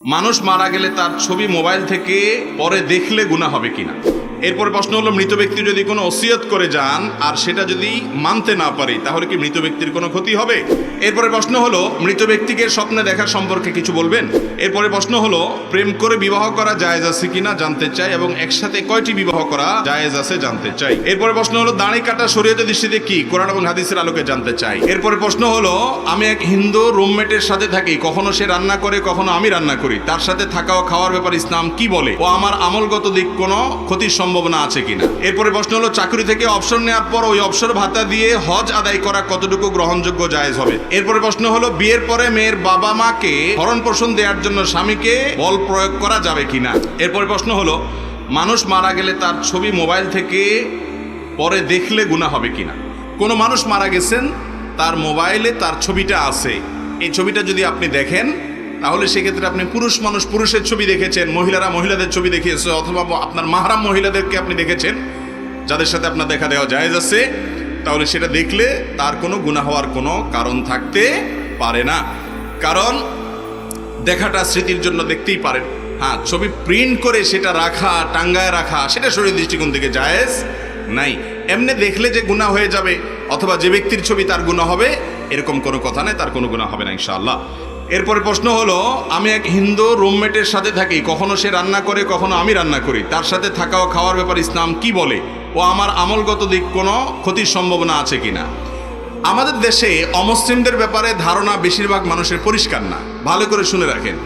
মানুষ মারা গেলে তার ছবি মোবাইল থেকে পরে দেখলে গুণা হবে কিনা? এরপরে প্রশ্ন হলো, মৃত ব্যক্তি যদি কোনো ওসিয়ত করে যান আর সেটা যদি মানতে না পারে, তাহলে কি মৃত ব্যক্তির কোনো ক্ষতি হবে? এরপরে প্রশ্ন হলো, মৃত ব্যক্তিকে স্বপ্নে দেখার সম্পর্কে কিছু বলবেন? এরপরে প্রশ্ন হলো, প্রেম করে বিবাহ করা জায়েজ আছে কিনা জানতে চাই এবং একসাথে কয়টি বিবাহ করা জায়েজ আছে জানতে চাই? এরপরে প্রশ্ন হলো, দাড়ি কাটা শরীয়তের দৃষ্টিতে কি কোরআন এবং হাদিসের আলোকে জানতে চাই? এরপরে প্রশ্ন হলো, আমি এক হিন্দু রুমমেটের সাথে থাকি, কখনো সে রান্না করে, কখনো আমি রান্না করি, তার সাথে থাকা ও খাওয়ার ব্যাপার ইসলাম কি বলে? ও আমার আমলগত দিক কোনো ক্ষতির সম্ভাবনা আছে কিনা। এরপরে প্রশ্ন হলো, চাকরি থেকে অবসর নেওয়ার পর ওই অবসর ভাতা দিয়ে হজ আদায় করা কতটুকু গ্রহণযোগ্য জায়েজ হবে? এরপরে প্রশ্ন হলো, বিয়ের পরে মেয়ের বাবা মাকে ভরণ পোষণ দেওয়ার জন্য স্বামীকে বল প্রয়োগ করা যাবে কিনা? এরপরে প্রশ্ন হলো, মানুষ মারা গেলে তার ছবি মোবাইল থেকে পরে দেখলে গুণা হবে কিনা? কোনো মানুষ মারা গেছেন, তার মোবাইলে তার ছবিটা আছে। এই ছবিটা যদি আপনি দেখেন তাহলে সেক্ষেত্রে আপনি পুরুষ মানুষ, পুরুষের ছবি দেখেছেন, মহিলারা মহিলাদের ছবি দেখিয়েছে, অথবা আপনার মাহারাম মহিলাদেরকে আপনি দেখেছেন, যাদের সাথে আপনার দেখা দেওয়া জায়েজ আছে, তাহলে সেটা দেখলে তার কোনো গুণা হওয়ার কোনো কারণ থাকতে পারে না। কারণ দেখাটা স্মৃতির জন্য দেখতেই পারেন। হ্যাঁ ছবি প্রিন্ট করে সেটা রাখা, টাঙ্গায় রাখা, সেটা শরীর দৃষ্টিকোণ থেকে জায়েজ নাই। এমনি দেখলে যে গুণা হয়ে যাবে, অথবা যে ব্যক্তির ছবি তার গুণা হবে, এরকম কোনো কথা নেই, তার কোনো গুণা হবে না, ইনশাআল্লাহ। এরপরে প্রশ্ন হলো, আমি এক হিন্দু রুমমেটের সাথে থাকি, কখনো সে রান্না করে, কখনো আমি রান্না করি। তার সাথে থাকা ও খাওয়ার ব্যাপার ইসলাম কি বলে? ও আমার আমলগত দিক কোনো ক্ষতির সম্ভাবনা আছে কিনা? আমাদের দেশে অমুসলিমদের ব্যাপারে ধারণা বেশিরভাগ মানুষের পরিষ্কার না। ভালো করে শুনে রাখেন।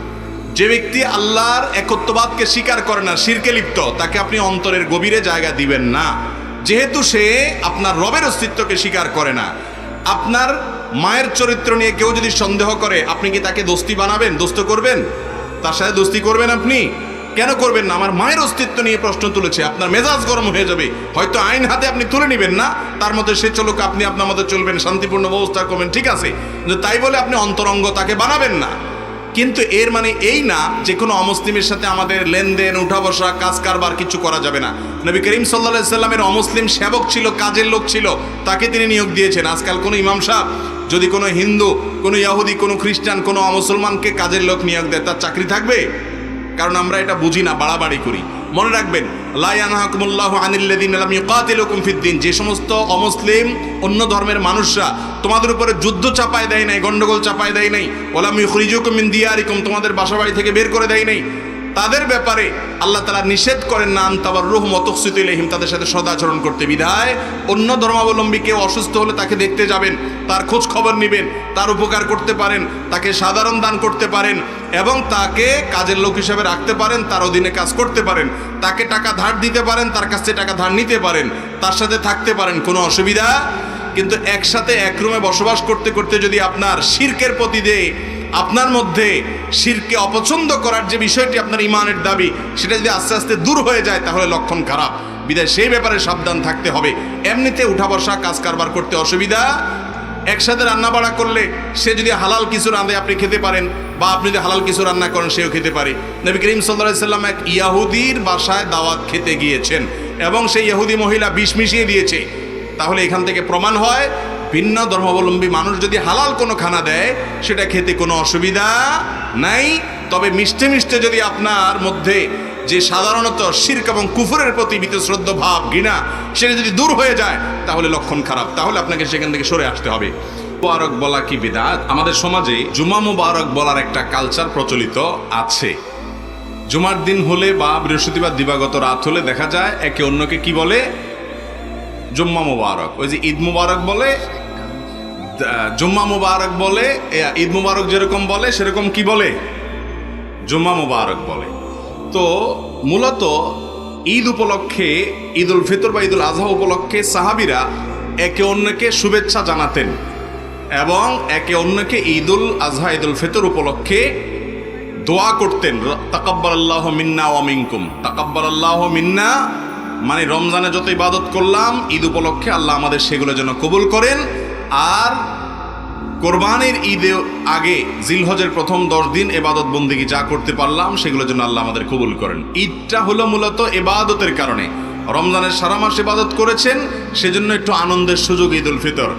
যে ব্যক্তি আল্লাহর একত্ববাদকে স্বীকার করে না, শিরকে লিপ্ত, তাকে আপনি অন্তরের গভীরে জায়গা দিবেন না। যেহেতু সে আপনার রবের অস্তিত্বকে স্বীকার করে না, আপনার মায়ের চরিত্র নিয়ে কেউ যদি সন্দেহ করে, আপনি কি তাকে দোস্তি বানাবেন, দোস্ত করবেন? তার সাথে দোস্তি করবেন আপনি? কেন করবেন না? আমার মায়ের অস্তিত্ব নিয়ে প্রশ্ন তুলেছে, আপনার মেজাজ গরম হয়ে যাবে। হয়তো আইন হাতে আপনি তুলে নেবেন না, তার মধ্যে সে চলুক, আপনি আপনার মধ্যে চলবেন, শান্তিপূর্ণ ব্যবস্থা করবেন, ঠিক আছে। তাই বলে আপনি অন্তরঙ্গ তাকে বানাবেন না। কিন্তু এর মানে এই না, যে কোনো অমুসলিমের সাথে আমাদের লেনদেন উঠা বসা কাজ কারবার কিছু করা যাবে না। নবী করিম সাল্লা সাল্লামের অমুসলিম সেবক ছিল, কাজের লোক ছিল, তাকে তিনি নিয়োগ দিয়েছেন। আজকাল কোনো ইমাম সাহেব যদি কোনো হিন্দু, কোনো ইয়াহুদি, কোনো খ্রিস্টান, কোনো মুসলমানকে কাজের লোক নিয়োগ দেয়, তার চাকরি থাকবে? কারণ আমরা এটা বুঝি না, বাড়াবাড়ি করি। মনে রাখবেন লাইয়ানহাকুমুল্লাহ আনিল্লাদিন আলাম ইউকাতিলুকুম ফিদ্দিন যে সমস্ত অমুসলিম, অন্য ধর্মের মানুষরা তোমাদের উপরে যুদ্ধ চাপায় দেয় নাই, গন্ডগোল চাপায় দেয় নাই ওলাম ইখরিজুকুম মিন দিয়ারিকুম, তোমাদের বাসাবাড়ি থেকে বের করে দেয় নাই। তাদের ব্যাপারে আল্লাহ তালা নিষেধ করেন না তাবার রুহ মতকসিত ইলাইহিম, তাদের সাথে সদাচরণ করতে। বিধায় অন্য ধর্মাবলম্বী কেউ অসুস্থ হলে তাকে দেখতে যাবেন, তার খোঁজ খবর নেবেন, তার উপকার করতে পারেন, তাকে সাধারণ দান করতে পারেন এবং তাকে কাজের লোক হিসাবে রাখতে পারেন, তার অধীনে কাজ করতে পারেন, তাকে টাকা ধার দিতে পারেন, তার কাছ থেকে টাকা ধার নিতে পারেন, তার সাথে থাকতে পারেন, কোনো অসুবিধা? কিন্তু একসাথে এক রুমে বসবাস করতে করতে যদি আপনার শির্কের প্রতি দেয় আপনার মধ্যে শিরকে অপছন্দ করার যে বিষয়টি আপনার ইমানের দাবি, সেটা যদি আস্তে আস্তে দূর হয়ে যায়, তাহলে লক্ষণ খারাপ। বিদায়, সেই ব্যাপারে সাবধান থাকতে হবে। এমনিতে উঠা বসা, কাজ কারবার করতে অসুবিধা। একসাথে রান্না বাড়া করলে সে যদি হালাল কিছু রাঁধে, আপনি খেতে পারেন, বা আপনি যদি হালাল কিছু রান্না করেন, সেও খেতে পারে। নবী করিম সাল্লাহ সাল্লাম এক ইয়াহুদির বাসায় দাওয়াত খেতে গিয়েছেন, এবং সেই ইয়াহুদি মহিলা বিষ মিশিয়ে দিয়েছে। তাহলে এখান থেকে প্রমাণ হয় ভিন্ন ধর্মাবলম্বী মানুষ যদি হালাল কোনো খানা দেয়, সেটা খেতে কোনো অসুবিধা নাই। তবে মিষ্টি মিষ্টি যদি আপনার মধ্যে যে সাধারণত শির্ক এবং কুফুরের প্রতি শ্রদ্ধ ভাব, ঘৃণা, সেটা যদি দূর হয়ে যায়, তাহলে লক্ষণ খারাপ। তাহলে আপনাকে সেখান থেকে সরে আসতে হবে। মুবারক বলা কি বিদাত? আমাদের সমাজে জুমা মুবারক বলার একটা কালচার প্রচলিত আছে। জুমার দিন হলে বা বৃহস্পতিবার দিবাগত রাত হলে দেখা যায় একে অন্যকে কি বলে? জুম্মা মুবারক। ওই যে ঈদ মুবারক বলে জুম্মা মুবারক বলে ঈদ মুবারক যেরকম বলে, সেরকম কি বলে? জুম্মা মুবারক বলে। তো মূলত ঈদ উপলক্ষে ঈদ উল ফিতর বা ঈদ উল আজহা উপলক্ষে সাহাবিরা একে অন্যকে শুভেচ্ছা জানাতেন এবং একে অন্যকে ঈদ উল আজহা ঈদ উল ফিতর উপলক্ষে দোয়া করতেন। তাকাব্বার আল্লাহ মিন্না ওয়ামিনকুম তাকাব্বার আল্লাহ মিন্না মানে রমজানে যত ইবাদত করলাম, ঈদ উপলক্ষে আল্লাহ আমাদের সেগুলো যেন কবুল করেন। আর কোরবানির ঈদে আগে জিলহজের প্রথম দশ দিন এবাদত বন্দিগি যা করতে পারলাম সেগুলোর জন্য আল্লাহ আমাদের কবুল করেন। ঈদটা হলো মূলত এবাদতের কারণে। রমজানের সারা মাস ইবাদত করেছেন, সেজন্য একটু আনন্দের সুযোগ ঈদ উল ফিতর।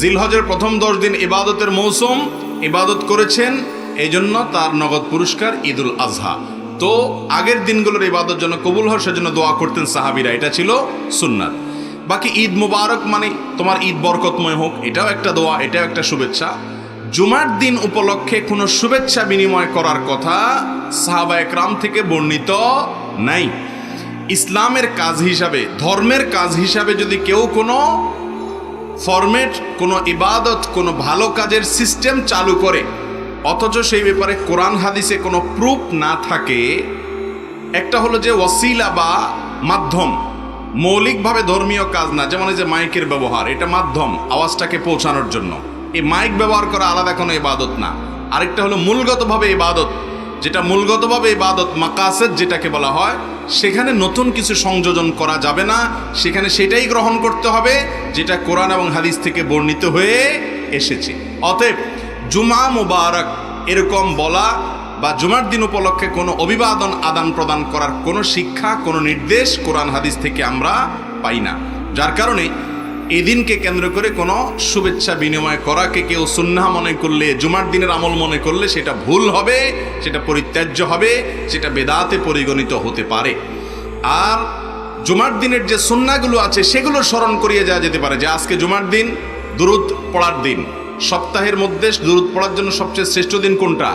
জিলহজের প্রথম দশ দিন ইবাদতের মৌসুম, ইবাদত করেছেন এই জন্য তার নগদ পুরস্কার ঈদুল আজহা। তো আগের দিনগুলোর ইবাদত জন্য কবুল হওয়ার সেজন্য দোয়া করতেন সাহাবিরা। এটা ছিল সুন্নাত। বাকি ঈদ মুবারক মানে তোমার ঈদ বরকতময় হোক, এটাও একটা দোয়া, এটাও একটা শুভেচ্ছা। জুমার দিন উপলক্ষে কোনো শুভেচ্ছা বিনিময় করার কথা সাহাবা একরাম থেকে বর্ণিত নাই। ইসলামের কাজ হিসাবে, ধর্মের কাজ হিসাবে যদি কেউ কোনো ফরমেট কোনো ইবাদত, কোনো ভালো কাজের সিস্টেম চালু করে অথচ সেই ব্যাপারে কোরআন হাদিসে কোনো প্রুফ না থাকে। একটা হলো যে ওয়াসিলা বা মাধ্যম, মৌলিকভাবে ধর্মীয় কাজ না, যেমন এই যে মাইকের ব্যবহার, এটা মাধ্যম আওয়াজটাকে পৌঁছানোর জন্য। এই মাইক ব্যবহার করা আলাদা কোনো ইবাদত না। আরেকটা হলো মূলগতভাবে ইবাদত, যেটা মূলগতভাবে ইবাদত মাকাসেদ যেটাকে বলা হয়, সেখানে নতুন কিছু সংযোজন করা যাবে না। সেখানে সেটাই গ্রহণ করতে হবে, যেটা কোরআন এবং হাদিস থেকে বর্ণিত হয়ে এসেছে। অতএব জুমা মুবারক এরকম বলা বা জুমার দিন উপলক্ষে কোনো অভিবাদন আদান প্রদান করার কোনো শিক্ষা, কোনো নির্দেশ কোরআন হাদিস থেকে আমরা পাই না। যার কারণে এই দিনকে কেন্দ্র করে কোনো শুভেচ্ছা বিনিময় করাকে কেউ সুন্নাহ মনে করলে, জুমার দিনের আমল মনে করলে সেটা ভুল হবে, সেটা পরিত্যাজ্য হবে, সেটা বেদাতে পরিগণিত হতে পারে। আর জুমার দিনের যে সুন্নাগুলো আছে সেগুলো স্মরণ করিয়ে যাওয়া যেতে পারে যে আজকে জুমার দিন, দুরুদ পড়ার দিন। সপ্তাহের মধ্যে দুরুদ পড়ার জন্য সবচেয়ে শ্রেষ্ঠ দিন কোনটা?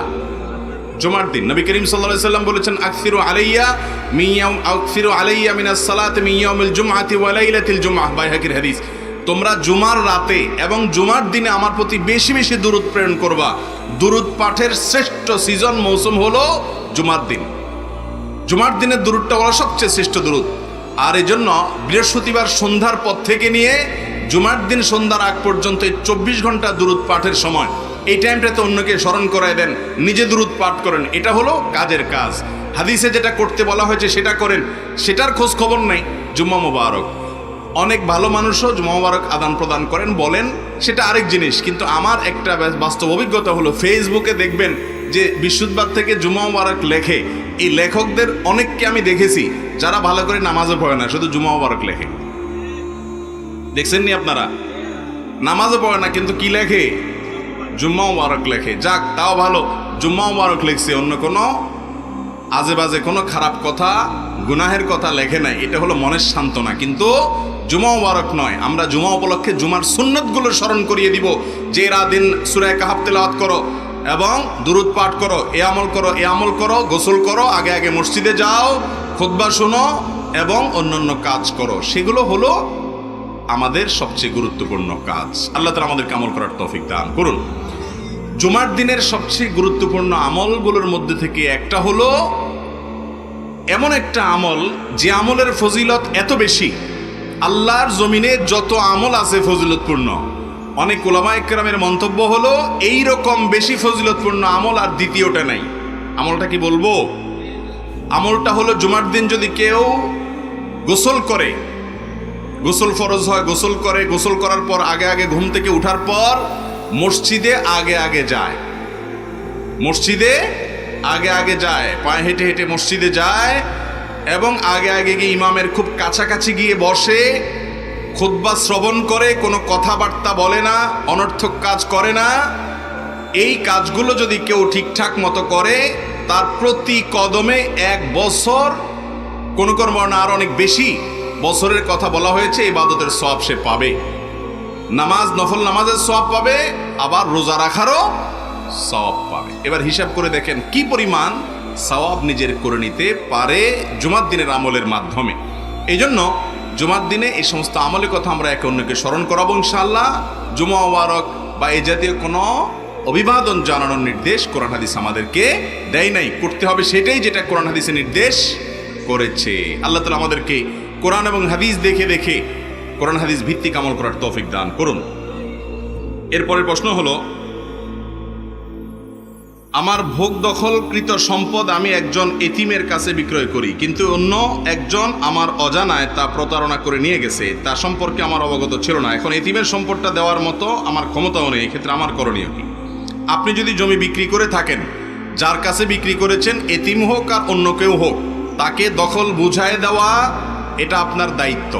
জুমার দিন। নবী করিম সাল্লাম বলেছেন, আকসিরু আলাইয়া মিয়াম আকসিরু আলাইয়া মিনাস সালাতি মিন ইয়াউমিল জুমআতি ওয়া লাইলাতিল জুমআহ বাইহাকির হাদিস। তোমরা জুমার রাতে এবং জুমার দিনে আমার প্রতি বেশি বেশি দুরুদ প্রেরণ করবা। দুরুদ পাঠের শ্রেষ্ঠ সিজন মৌসুম হলো জুমার দিন। জুমার দিনের দুরুদটা হলো সবচেয়ে শ্রেষ্ঠ দুরুদ। আর এই জন্য বৃহস্পতিবার সন্ধ্যার পর থেকে নিয়ে জুমার দিন সন্ধ্যার আগ পর্যন্ত এই চব্বিশ ঘণ্টা দুরুদ পাঠের সময় এই টাইমটাতে অন্যকে স্মরণ করায় দেন, নিজে দুরুদ পাঠ করেন। এটা হলো কাজের কাজ। হাদিসে যেটা করতে বলা হয়েছে সেটা করেন, সেটার খোঁজ খবর নেই। জুম্মা মোবারক। অনেক ভালো মানুষও জুম্মা মোবারক আদান প্রদান করেন, বলেন সেটা আরেক জিনিস, কিন্তু আমার একটা বাস্তব অভিজ্ঞতা হলো, ফেসবুকে দেখবেন যে বিশুদ্ধবাদ থেকে জুম্মা মোবারক লেখে। এই লেখকদের অনেককে আমি দেখেছি, যারা ভালো করে নামাজও পড়ে না, শুধু জুম্মা মোবারক লেখে। দেখছেন নি আপনারা? নামাজও পড়ে না, কিন্তু কি লেখে? জুম্মা মোবারক লেখে। যাক, তাও ভালো। জুম্মা মোবারক লিখছে, অন্য কোনো আজে বাজে কোনো খারাপ কথা, গুনাহের কথা লেখে নাই। এটা হলো মনের সান্ত্বনা। কিন্তু জুমা মোবারক নয়, আমরা জুমা উপলক্ষে জুমার সুন্নতগুলো স্মরণ করিয়ে দিব। যে এরা দিন সুরায় কাহাব তেলাওয়াত করো এবং দুরুদ পাঠ করো, এ আমল করো, এ আমল করো, গোসল করো, আগে আগে মসজিদে যাও, খুতবা শোনো এবং অন্যান্য কাজ করো। সেগুলো হলো আমাদের সবচেয়ে গুরুত্বপূর্ণ কাজ। আল্লাহ তালা আমাদের আমল করার তৌফিক দান করুন। জুমার দিনের সবচেয়ে গুরুত্বপূর্ণ আমলগুলোর মধ্যে থেকে একটা হলো, এমন একটা আমল যে আমলের ফজিলত এত বেশি, আল্লাহর জমিনে যত আমল আছে ফজিলতপূর্ণ। অনেক ওলামা একরামের মন্তব্য হলো এই রকম বেশি ফজিলতপূর্ণ আমল আর দ্বিতীয়টা নাই। আমলটা কি বলব? আমলটা হলো জুমার দিন যদি কেউ গোসল করে গোসল ফরজ হয়, গোসল করে, গোসল করার পর আগে আগে ঘুম থেকে উঠার পর মসজিদে আগে আগে যায়। মসজিদে আগে আগে যায়, পায়ে হেঁটে হেঁটে মসজিদে যায় এবং আগে আগে গিয়ে ইমামের খুব কাছাকাছি গিয়ে বসে খুদ্া শ্রবণ করে, কোনো কথাবার্তা বলে না, অনর্থক কাজ করে না। এই কাজগুলো যদি কেউ ঠিকঠাক মতো করে, তার প্রতি কদমে এক বছর, কোনো কোনো বর্ণা আর অনেক বেশি বছরের কথা বলা হয়েছে, ইবাদতের সব সে পাবে। নামাজ, নফল নামাজের সব পাবে, আবার রোজা রাখারও সব পাবে। এবার হিসাব করে দেখেন, কি পরিমাণ সওয়াব নিজের করে নিতে পারে জুমার দিনের আমলের মাধ্যমে। এই জন্য জুমার দিনে এই সমস্ত আমলের কথা আমরা একে অন্যকে স্মরণ করাবো, ইনশাআল্লাহ। জুমা ওয়ারক বা এই জাতীয় কোনো অভিবাদন জানানোর নির্দেশ কোরআন হাদিস আমাদেরকে দেয় নাই। করতে হবে সেটাই যেটা কোরআন হাদিসে নির্দেশ করেছে। আল্লাহ তালা আমাদেরকে কোরআন এবং হাদিস দেখে দেখে কোরআন হাদিস ভিত্তিক আমল করার তৌফিক দান করুন। এরপরের প্রশ্ন হলো, আমার ভোগ দখলকৃত সম্পদ আমি একজন এতিমের কাছে বিক্রয় করি, কিন্তু অন্য একজন আমার অজানায় তা প্রতারণা করে নিয়ে গেছে, তা সম্পর্কে আমার অবগত ছিল না। এখন এতিমের সম্পদটা দেওয়ার মতো আমার ক্ষমতাও নেই, এক্ষেত্রে আমার করণীয় কি? আপনি যদি জমি বিক্রি করে থাকেন, যার কাছে বিক্রি করেছেন এতিম হোক আর অন্য কেউ হোক, তাকে দখল বুঝায় দেওয়া এটা আপনার দায়িত্ব।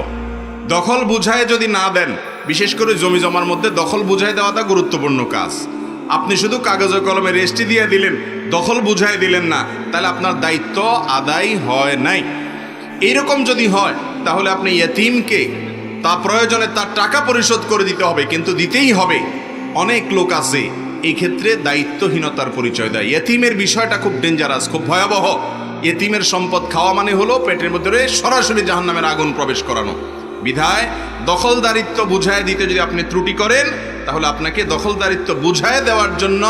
দখল বুঝায় যদি না দেন, বিশেষ করে জমি জমার মধ্যে দখল বুঝায় দেওয়াটা গুরুত্বপূর্ণ কাজ। আপনি শুধু কাগজে কলমে রেস্টি দিয়ে দিলেন, দখল বুঝাই দিলেন না, তাহলে আপনার দায়িত্ব আদায় হয় নাই। এইরকম যদি হয়, তাহলে আপনি ইয়েতিমকে তা প্রয়োজনে তার টাকা পরিশোধ করে দিতে হবে, কিন্তু দিতেই হবে। অনেক লোক আছে এই ক্ষেত্রে দায়িত্বহীনতার পরিচয় দেয়। ইয়েতিমের বিষয়টা খুব ডেঞ্জারাস খুব ভয়াবহ। ইয়েতিমের সম্পদ খাওয়া মানে হলো পেটের মধ্যে সরাসরি জাহান্নামের আগুন প্রবেশ করানো। বিধায় দখলদারিত্ব বুঝায় দিতে যদি আপনি ত্রুটি করেন, তাহলে আপনাকে দখলদারিত্ব বুঝায় দেওয়ার জন্য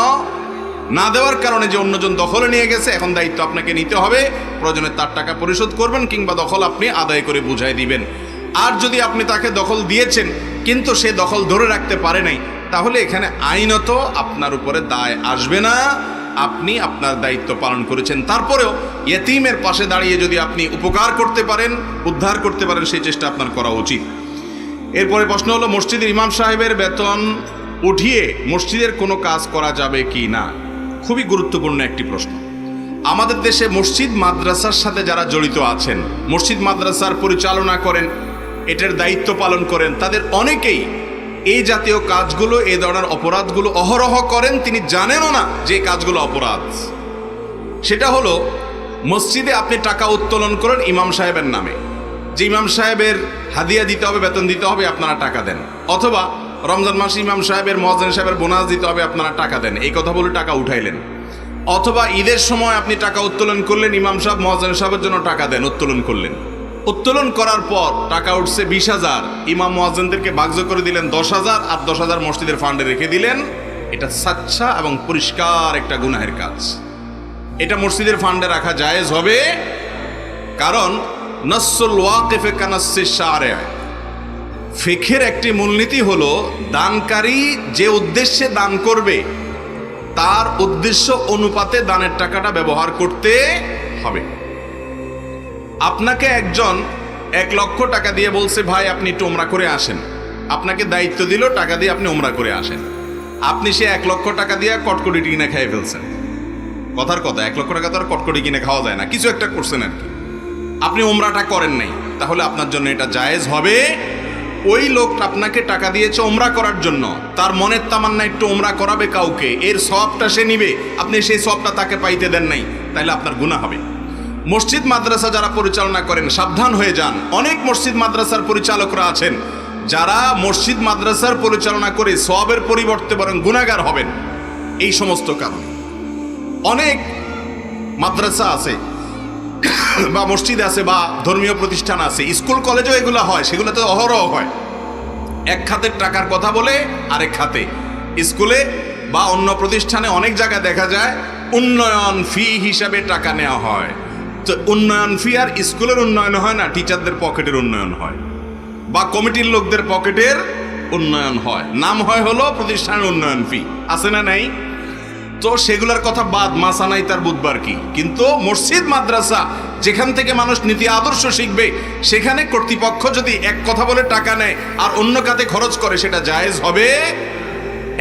না দেওয়ার কারণে যে অন্যজন দখলে নিয়ে গেছে, এখন দায়িত্ব আপনাকে নিতে হবে। প্রয়োজনে তার টাকা পরিশোধ করবেন কিংবা দখল আপনি আদায় করে বুঝায় দিবেন। আর যদি আপনি তাকে দখল দিয়েছেন, কিন্তু সে দখল ধরে রাখতে পারে নাই, তাহলে এখানে আইনত আপনার উপরে দায় আসবে না। আপনি আপনার দায়িত্ব পালন করেছেন। তারপরেও ইয়েতিমের পাশে দাঁড়িয়ে যদি আপনি উপকার করতে পারেন, উদ্ধার করতে পারেন, সেই চেষ্টা আপনার করা উচিত। এরপরে প্রশ্ন হলো, মসজিদের ইমাম সাহেবের বেতন উঠিয়ে মসজিদের কোনো কাজ করা যাবে কি না? খুবই গুরুত্বপূর্ণ একটি প্রশ্ন। আমাদের দেশে মসজিদ মাদ্রাসার সাথে যারা জড়িত আছেন, মসজিদ মাদ্রাসার পরিচালনা করেন, এটার দায়িত্ব পালন করেন, তাদের অনেকেই এই জাতীয় কাজগুলো, এই ধরনের অপরাধগুলো অহরহ করেন, তিনি জানেনও না যে কাজগুলো অপরাধ। সেটা হলো মসজিদে আপনি টাকা উত্তোলন করেন ইমাম সাহেবের নামে। যে ইমাম সাহেবের হাদিয়া দিতে হবে, বেতন দিতে হবে, আপনারা টাকা দেন। অথবা রমজান মাসে ইমাম সাহেবের মহাজন সাহেবের বোনাস দিতে হবে, আপনারা টাকা দেন। এই কথা বলে টাকা উঠাইলেন। অথবা ঈদের সময় আপনি টাকা উত্তোলন করলেন, ইমাম সাহেব মহাজন সাহেবের জন্য টাকা দেন, উত্তোলন করলেন। উত্তোলন করার পর টাকা উঠছে বিশ হাজার। ইমাম মহাজনদেরকে বাগ্য করে দিলেন দশ হাজার আর দশ হাজার মসজিদের ফান্ডে রেখে দিলেন। এটা সাচ্ছা এবং পরিষ্কার একটা গুনাহের কাজ। এটা মসজিদের ফান্ডে রাখা জায়েজ হবে। কারণ নসল ওয়াকিফে কানাসে সারে ফেখের একটি মূলনীতি হলো, দানকারী যে উদ্দেশ্যে দান করবে, তার উদ্দেশ্য অনুপাতে দানের টাকাটা ব্যবহার করতে হবে। আপনাকে একজন এক লক্ষ টাকা দিয়ে বলছে, ভাই, আপনি একটু ওমরা করে আসেন। আপনাকে দায়িত্ব দিল, টাকা দিয়ে আপনি ওমরা করে আসেন। আপনি সে এক লক্ষ টাকা দিয়ে কটকটি কিনে খেয়ে ফেলছেন। কথার কথা, এক লক্ষ টাকা তো আর কটকটি কিনে খাওয়া যায় না, কিছু একটা করছেন আর কি। আপনি ওমরাটা করেন নাই, তাহলে আপনার জন্য এটা জায়েজ হবে। ওই লোক আপনাকে টাকা দিয়েছে ওমরা করার জন্য, তার মনের তামান্না একটু ওমরা করাবে কাউকে, এর সবটা সে নিবে, আপনি সেই সবটা তাকে পাইতে দেন নাই তাহলে আপনার গুণা হবে। মসজিদ মাদ্রাসা যারা পরিচালনা করেন, সাবধান হয়ে যান। অনেক মসজিদ মাদ্রাসার পরিচালকরা আছেন, যারা মসজিদ মাদ্রাসার পরিচালনা করে সবের পরিবর্তে বরং গুণাগার হবেন। এই সমস্ত কারণে। অনেক মাদ্রাসা আছে, বা মসজিদ আছে, বা ধর্মীয় প্রতিষ্ঠান আছে, স্কুল, কলেজেও এগুলো হয় সেগুলো তো অহরহ হয়। এক খাতের টাকার কথা বলে, আরেক খাতে। স্কুলে বা অন্য প্রতিষ্ঠানে অনেক জায়গায় দেখা যায়, উন্নয়ন ফি হিসাবে টাকা নেওয়া হয়। তো উন্নয়ন ফি আর স্কুলের উন্নয়ন হয় না, টিচারদের পকেটের উন্নয়ন হয়। বা কমিটির লোকদের পকেটের উন্নয়ন হয়। নাম হয় হলো প্রতিষ্ঠানের উন্নয়ন ফি। আছে না নাই? তো সেগুলোর কথা বাদ মাসা নাই তার বুধবার কি? কিন্তু মসজিদ, মাদ্রাসা, যেখান থেকে মানুষ নীতি আদর্শ শিখবে, সেখানে কর্তৃপক্ষ যদি এক কথা বলে টাকা নেয় আর অন্য কাতে খরচ করে, সেটা জায়েজ হবে?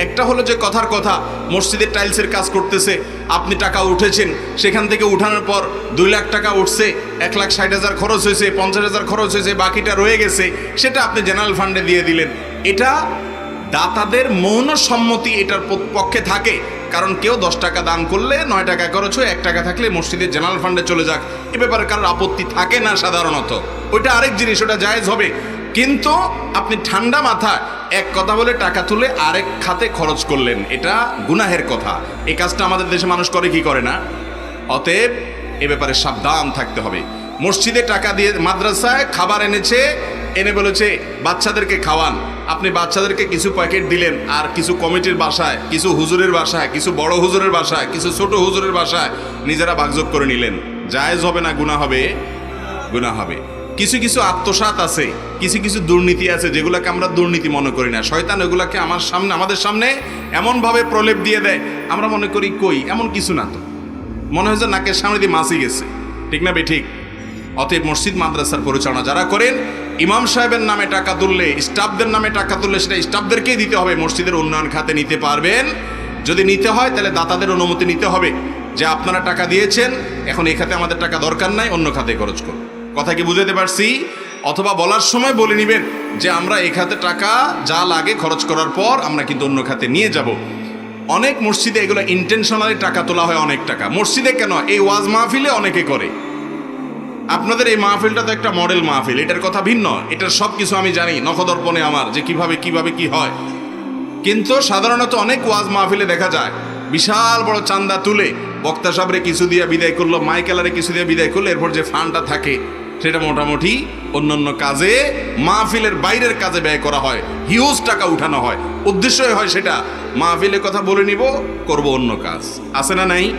একটা হলো যে কথার কথা মসজিদের টাইলসের কাজ করতেছে, আপনি টাকা উঠেছেন, সেখান থেকে উঠানোর পর দুই লাখ টাকা উঠছে, এক লাখ ষাট হাজার খরচ হয়েছে, পঞ্চাশ হাজার খরচ হয়েছে, বাকিটা রয়ে গেছে, সেটা আপনি জেনারেল ফান্ডে দিয়ে দিলেন। এটা দাতাদের মৌন সম্মতি এটার পক্ষে থাকে। কারণ কেউ দশ টাকা দান করলে নয় টাকা খরচ হয়ে এক টাকা থাকলে মসজিদের জেনারেল ফান্ডে চলে যাক। এ ব্যাপারে কারোর আপত্তি থাকে না সাধারণত। ওইটা আরেক জিনিস, ওটা জায়েজ হবে। কিন্তু আপনি ঠান্ডা মাথা এক কথা বলে টাকা তুলে আরেক খাতে খরচ করলেন, এটা গুনাহের কথা। এই কাজটা আমাদের দেশে মানুষ করে, কি করে না? অতএব এ ব্যাপারে সাবধান থাকতে হবে। মসজিদে টাকা দিয়ে মাদ্রাসায় খাবার এনেছে এনে বলেছে, বাচ্চাদেরকে খাওয়ান। আপনি বাচ্চাদেরকে কিছু প্যাকেট দিলেন, আর কিছু কমিটির বাসায়, কিছু হুজুরের বাসায়, কিছু বড় হুজুরের বাসায়, কিছু ছোট হুজুরের বাসায় নিজেরা ভাগযোগ করে নিলেন। জায়েজ হবে না গুণা হবে? গুণা হবে। কিছু কিছু আত্মসাত আছে, কিছু কিছু দুর্নীতি আছে, যেগুলোকে আমরা দুর্নীতি মনে করি না। শয়তান ওগুলোকে আমার সামনে, আমাদের সামনে এমনভাবে প্রলেপ দিয়ে দেয়, আমরা মনে করি কই? এমন কিছু না তো। মনে হয় যে নাকের সামনে দিয়ে মাসি গেছে। ঠিক না বে, ঠিক? অতএব মসজিদ, মাদ্রাসার পরিচালনা যারা করেন ইমাম সাহেবের নামে টাকা তুললে, স্টাফদের নামে টাকা তুললে সেটা স্টাফদেরকেই দিতে হবে। মসজিদের উন্নয়ন খাতে নিতে পারবেন। যদি নিতে হয়, তাহলে দাতাদের অনুমতি নিতে হবে যে আপনারা টাকা দিয়েছেন, এখন এই খাতে আমাদের টাকা দরকার নাই, অন্য খাতে খরচ করুন। কথা কি বুঝাতে পারছি? অথবা বলার সময় বলে নেবেন যে, আমরা এই খাতে টাকা যা লাগে খরচ করার পর আমরা কিন্তু অন্য খাতে নিয়ে যাব। অনেক মসজিদে এগুলো ইন্টেনশনালি টাকা তোলা হয় অনেক টাকা। মসজিদে কেন? এই ওয়াজ মাহফিলে অনেকে করে। আপনাদের এই মাহফিলটা তো একটা মডেল মাহফিল, এটার কথা ভিন্ন, এটার সব কিছু আমি জানি, নখদর্পণে আমার, যে কীভাবে কীভাবে কি হয়। কিন্তু সাধারণত অনেক ওয়াজ মাহফিলে দেখা যায়, বিশাল বড় চান্দা তুলে বক্তা সাবরে কিছু দিয়ে বিদায় করল মাইকেলারে কিছু দিয়ে বিদায় করল, এরপর যে ফান্ডটা থাকে, সেটা মোটামুটি অন্য অন্যান্য কাজে, মাহফিলের বাইরের কাজে ব্যয় করা হয় হিউজ টাকা উঠানো হয়। উদ্দেশ্যই হয় সেটা, মাহফিলের কথা বলে নিব, করব অন্য কাজ। আছে না নাই?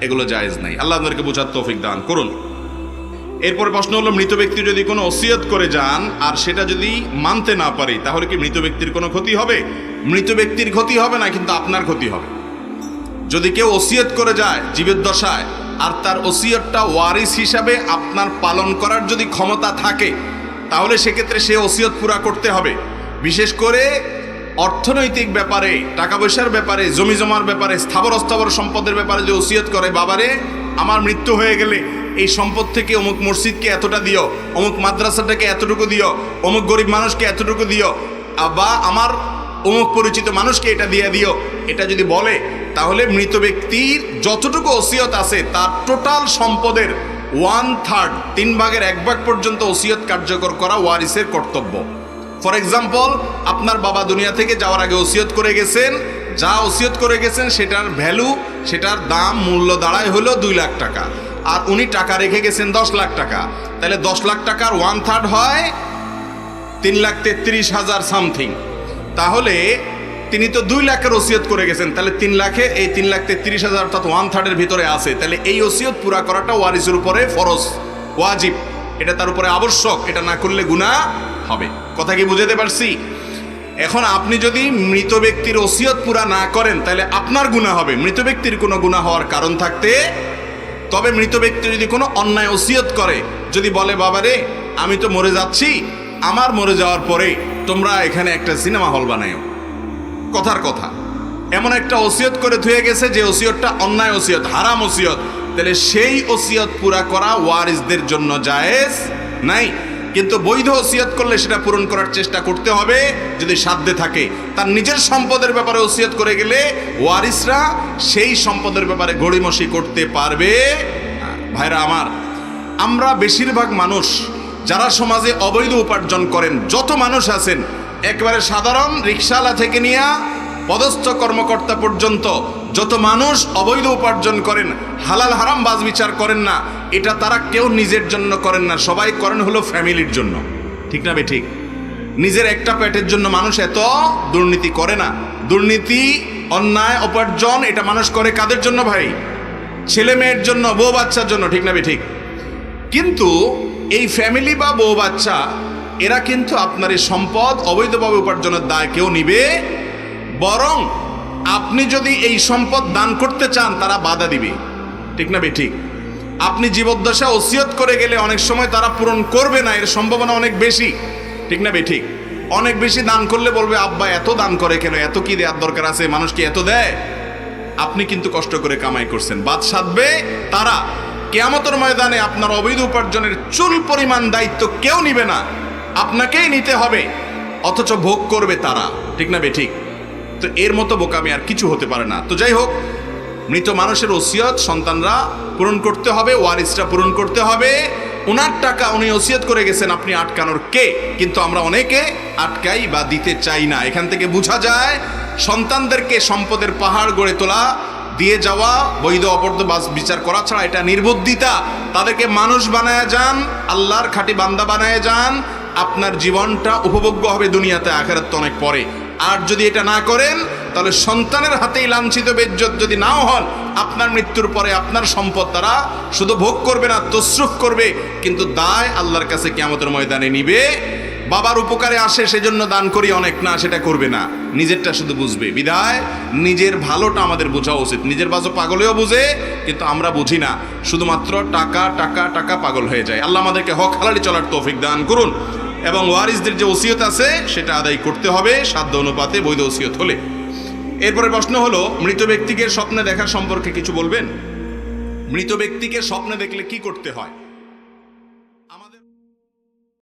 এগুলো জায়েজ নাই। আল্লাহ আপনাদেরকে বোঝার তৌফিক দান করুন। এরপরে প্রশ্ন হলো, মৃত ব্যক্তি যদি কোনো ওসিয়ত করে যান আর সেটা যদি মানতে না পারে, তাহলে কি মৃত ব্যক্তির কোনো ক্ষতি হবে? মৃত ব্যক্তির ক্ষতি হবে না, কিন্তু আপনার ক্ষতি হবে। যদি কেউ ওসিয়ত করে যায় জীবের দশায়, আর তার ওসিয়তটা ওয়ারিস হিসাবে আপনার পালন করার যদি ক্ষমতা থাকে, তাহলে সেক্ষেত্রে সে ওসিয়ত পুরা করতে হবে। বিশেষ করে অর্থনৈতিক ব্যাপারে টাকা পয়সার ব্যাপারে, জমি জমার ব্যাপারে, স্থাবর অস্থাবর সম্পদের ব্যাপারে যে ওসিয়ত করে, বাবারে, আমার মৃত্যু হয়ে গেলে এই সম্পদ থেকে অমুক মসজিদকে এতটা দিও, অমুক মাদ্রাসাটাকে এতটুকু দিও, অমুক গরিব মানুষকে এতটুকু দিও বা আমার অমুক পরিচিত মানুষকে এটা দিয়ে দিও। এটা যদি বলে, তাহলে মৃত ব্যক্তির যতটুকু ওসিয়ত আছে, তার টোটাল সম্পদের ওয়ান থার্ড তিন ভাগের এক ভাগ পর্যন্ত ওসিয়ত কার্যকর করা ওয়ারিসের কর্তব্য। ফর এক্সাম্পল আপনার বাবা দুনিয়া থেকে যাওয়ার আগে ওসিয়ত করে গেছেন, যা ওসিয়ত করে গেছেন, সেটার ভ্যালু সেটার দাম, মূল্য দাঁড়ায় হলো দুই লাখ টাকা। আর উনি টাকা রেখে গেছেন দশ লাখ টাকা। তাহলে দশ লাখ টাকার ওয়ান থার্ড হয় তিন লাখ তেত্রিশ হাজার সামথিং তাহলে তিনি তো দুই লাখের ওসিয়ত করে গেছেন, তাহলে তিন লাখে এই তিন লাখ তেত্রিশ হাজার অর্থাৎ ওয়ান থার্ডের ভিতরে আছে। তাহলে এই ওসিয়ত পুরা করাটা ওয়ারিসের উপরে ফরজ, ওয়াজিব। এটা তার উপরে আবশ্যক, এটা না করলে গুণা হবে। কথা কি বুঝাতে পারছি? এখন আপনি যদি মৃত ব্যক্তির ওসিয়ত পুরা না করেন, তাহলে আপনার গুণা হবে। মৃত ব্যক্তির কোনো গুণা হওয়ার কারণ থাকতে তবে মৃত ব্যক্তি যদি কোনো অন্যায় ওসিয়ত করে, যদি বলে বাবারে আমি তো মরে যাচ্ছি, আমার মরে যাওয়ার পরে তোমরা এখানে একটা সিনেমা হল বানায়ও কথার কথা। এমন একটা ওসিয়ত করে ধুয়ে গেছে যে ওসিয়তটা অন্যায় ওসিয়ত, হারাম ওসিয়ত। তাহলে সেই ওসিয়ত পুরা করা ওয়ারিসদের জন্য জায়েজ? নাই। কিন্তু বৈধ ওসিয়ত করলে সেটা পূরণ করার চেষ্টা করতে হবে যদি সাধ্যে থাকে। তার নিজের সম্পদের ব্যাপারে ওসিয়ত করে গেলে ওয়ারিসরা সেই সম্পদের ব্যাপারে গড়িমসি করতে পারবে। ভাইরা আমার, আমরা বেশিরভাগ মানুষ যারা সমাজে অবৈধ উপার্জন করেন, যত মানুষ আছেন, একবারে সাধারণ রিক্সাওয়ালা থেকে নিয়ে পদস্থ কর্মকর্তা পর্যন্ত যত মানুষ অবৈধ উপার্জন করেন, হালাল হারাম বাজ বিচার করেন না, এটা তারা কেউ নিজের জন্য করেন না, সবাই করেন হলো ফ্যামিলির জন্য। ঠিক না ঠিক? নিজের একটা পেটের জন্য মানুষ এত দুর্নীতি করে না। দুর্নীতি, অন্যায়, উপার্জন, এটা মানুষ করে কাদের জন্য ভাই? ছেলে মেয়ের জন্য, বউ বাচ্চার জন্য, ঠিক না ঠিক? কিন্তু এই ফ্যামিলি বা বউ বাচ্চা, এরা কিন্তু আপনার এই সম্পদ অবৈধভাবে উপার্জনের দায় কেউ নিবে, বরং আপনি যদি এই সম্পদ দান করতে চান, তারা বাধা দিবে। ঠিক না ঠিক? আপনি জীবদ্দশা ওসিয়ত করে গেলে অনেক সময় তারা পূরণ করবে না, এর সম্ভাবনা অনেক বেশি। ঠিক না ঠিক? অনেক বেশি দান করলে বলবে, আব্বা, এত দান করে কেন? এত কি দেওয়ার দরকার আছে? মানুষ কি এত দেয়? আপনি কিন্তু কষ্ট করে কামাই করছেন। বাদ সাধবে তারা। কেয়ামতের ময়দানে আপনার অবৈধ উপার্জনের চুল পরিমাণ দায়িত্ব কেউ নিবে না। আপনাকেই নিতে হবে, অথচ ভোগ করবে তারা। ঠিক না বে, ঠিক? তো এর মতো বোকামি আর কিছু হতে পারে না। তো যাই হোক, মৃত মানুষের ওসিয়ত সন্তানরা পূরণ করতে হবে, ওয়ারিসরা পূরণ করতে হবে। ওনার টাকা উনি ওসিয়ত করে গেছেন, আপনি আটকানোর কে? কিন্তু আমরা অনেকে আটকাই বা দিতে চাই না। এখান থেকে বোঝা যায়, সন্তানদেরকে সম্পদের পাহাড় গড়ে তোলা, দিয়ে যাওয়া, বৈধ বাস বিচার করা ছাড়া এটা নির্বুদ্ধিতা। তাদেরকে মানুষ বানায় যান, আল্লাহর খাঁটি বান্দা বানায় যান। আপনার জীবনটা উপভোগ্য হবে দুনিয়াতে, আখেরাত অনেক পরে। আর যদি এটা না করেন, তাহলে সন্তানের হাতেই লাঞ্ছিত বেজ্জত যদি নাও হন, আপনার মৃত্যুর পরে আপনার সম্পদ তারা শুধু ভোগ করবে না, তসরুফ করবে। কিন্তু দায় আল্লাহর কাছে কেমতের ময়দানে নিবে। বাবার উপকারে আসে, সেজন্য দান করি, অনেক না, সেটা করবে না। নিজেরটা শুধু বুঝবে। বিদায়, নিজের ভালোটা আমাদের বোঝা উচিত। নিজের বাজো পাগলেও বুঝে, কিন্তু আমরা বুঝি না। শুধুমাত্র টাকা টাকা টাকা পাগল হয়ে যায়। আল্লাহ আমাদেরকে হক হালালি চলার তৌফিক দান করুন। এবং ওয়ারিসদের যে ওসিয়ত আছে, সেটা আদায় করতে হবে, সাধ্য অনুপাতে বৈধ ওসিয়ত হলে। এরপরে প্রশ্ন হলো, মৃত ব্যক্তিকে স্বপ্নে দেখা সম্পর্কে কিছু বলবেন? মৃত ব্যক্তিকে স্বপ্নে দেখলে কি করতে হয়?